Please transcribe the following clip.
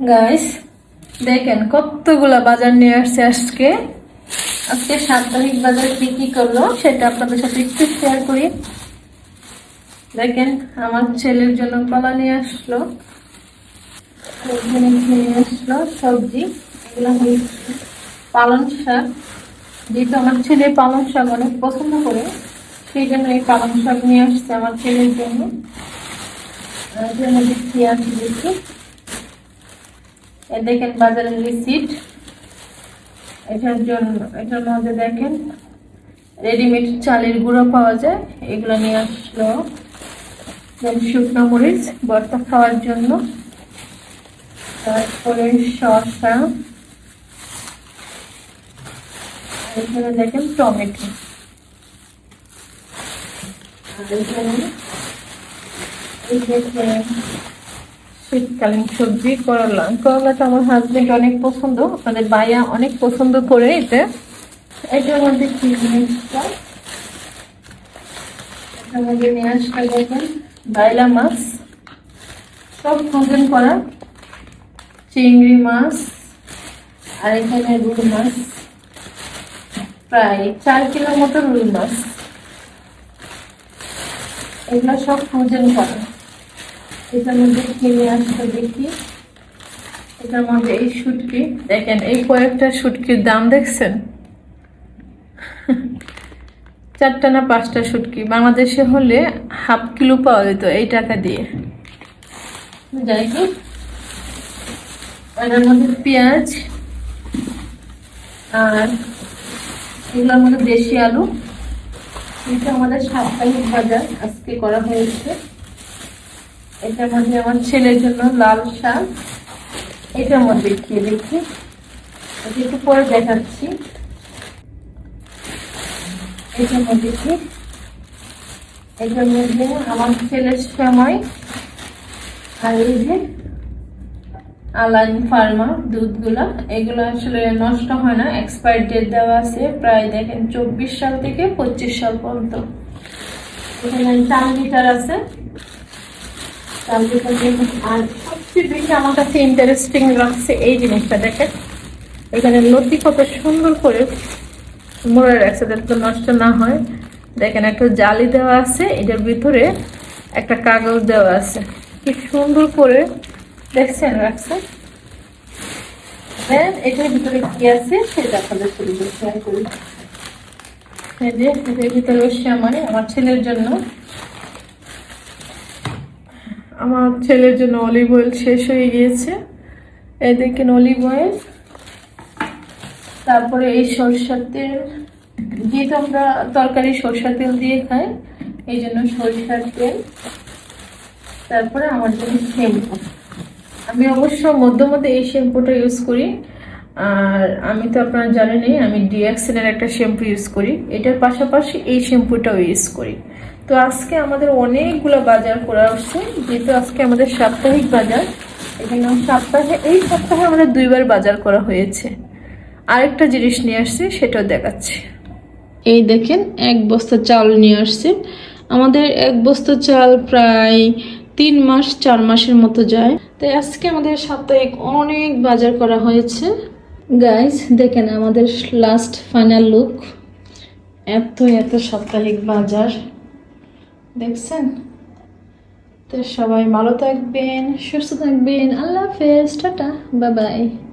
Guys দেখেন কতগুলা বাজার নিয়ে আসছে আজকে। আজকে সাপ্তাহিক বাজার কি কি করল সেটা আপনাদের সাথে একটু শেয়ার করি। দেখেন, আমার ছেলের জন্য কলা নিয়ে আসলো নিয়ে আসলো, সবজি, এগুলো পালং শাক, যেহেতু আমার ছেলে পালং শাক অনেক পছন্দ করে, সেই জন্য এই পালং শাক নিয়ে আসছে আমার ছেলের জন্য। এর মধ্যে দেখি এই দেখেন বাজারের রিসিট এটার জন্য, এটার মধ্যে দেখেন রেডিমেড চালের গুঁড়ো পাওয়া যায়। এগুলো নিয়ে আসলো শুকনো মরিচ, ভর্তা খাওয়ার জন্য। তারপরে শসা। এখানে দেখেন টমেটো। এখানে শীতকালীন সবজি, করলা। করলাটা আমার হাজবেন্ড অনেক পছন্দ। মানে বায়া অনেক পছন্দ করে এটা এটার মধ্যে কি জিনিসটা? মাছ। সব করা। চিংড়ি মাছ আর এখানে রুই মাছ। প্রায় চার কিলোর মতো রুই মাছ। এগুলো সব ফ্রোজেন করা। এটার মধ্যে কিনে আসতে দেখি। এটার মধ্যে এই শুটকি দেখেন এই কয়েকটা শুটকির দাম দেখছেন? চারটা না পাঁচটা শুটকি বাংলাদেশে হলে হাফ কিলো পাওয়া যেত এই টাকা দিয়ে। যাই হোক এটার মধ্যে পেঁয়াজ আর এগুলোর মধ্যে দেশি আলু। এটা আমাদের সাপ্তাহিক বাজার আজকে করা হয়েছে। এটার মধ্যে আমার ছেলের জন্য লাল শাক এটার মধ্যে কি দেখি এটা একটু পরে দেখাচ্ছি। এটার মধ্যে কি? এটার মধ্যে আমার ছেলের সময়। আর এই যে আলাইন, ফার্মা, দুধগুলা, এগুলো আসলে নষ্ট হয় না এক্সপায়ার ডেট দেওয়া আছে প্রায় দেখেন চব্বিশ সাল থেকে পঁচিশ সাল পর্যন্ত। এখানে চার লিটার আছে। আর সবচেয়ে বেশি আমার কাছে ইন্টারেস্টিং লাগছে এই জিনিসটা, দেখেন। এখানে লতি কত সুন্দর করে মোড়ে রাখছে যাতে নষ্ট না হয়। দেখেন, একটা জালি দেওয়া আছে, এটার ভিতরে একটা কাগজ দেওয়া আছে। কি সুন্দর করে, দেখছেন, রাখছে? দেন, এটার ভিতরে কি আছে, সেটা আপনাদের শেয়ার করি। এই যে, এটার ভিতরে শ্যামাই আমার ছেলের জন্য। আমার ছেলের জন্য অলিভ অয়েল শেষ হয়ে গিয়েছে। এই দেখেন অলিভ অয়েল তারপরে এই সরষার তেল। যেহেতু আমরা তরকারি সরষার তেল দিয়ে খাই, এই জন্য সরষার তেল। তারপরে আমার জন্য শ্যাম্পু। আমি অবশ্য মধ্যে মধ্যে এই শ্যাম্পুটা ইউজ করি। আর আমি তো আপনারা জানেনই, আমি ডিএক্সেনের একটা শ্যাম্পু ইউজ করি। এটার পাশাপাশি এই শ্যাম্পুটাও ইউজ করি। তো আজকে আমাদের অনেকগুলো বাজার করা হচ্ছে যেহেতু আজকে আমাদের সাপ্তাহিক বাজার, এখানে সপ্তাহে, এই সপ্তাহে আমাদের দুইবার বাজার করা হয়েছে। আরেকটা জিনিস নিয়ে আসছি, সেটাও দেখাচ্ছি। এই দেখেন, এক বস্তা চাল নিয়ে আসছে। আমাদের এক বস্তা চাল প্রায় তিন মাস, চার মাসের মতো যায়। তাই আজকে আমাদের সাপ্তাহিক অনেক বাজার করা হয়েছে। গাইজ দেখেন আমাদের লাস্ট ফাইনাল লুক এত এত সাপ্তাহিক বাজার। দেখছেন? তো সবাই ভালো থাকবেন, সুস্থ থাকবেন। আল্লাহ হাফেজ, টাটা বাবাই বাই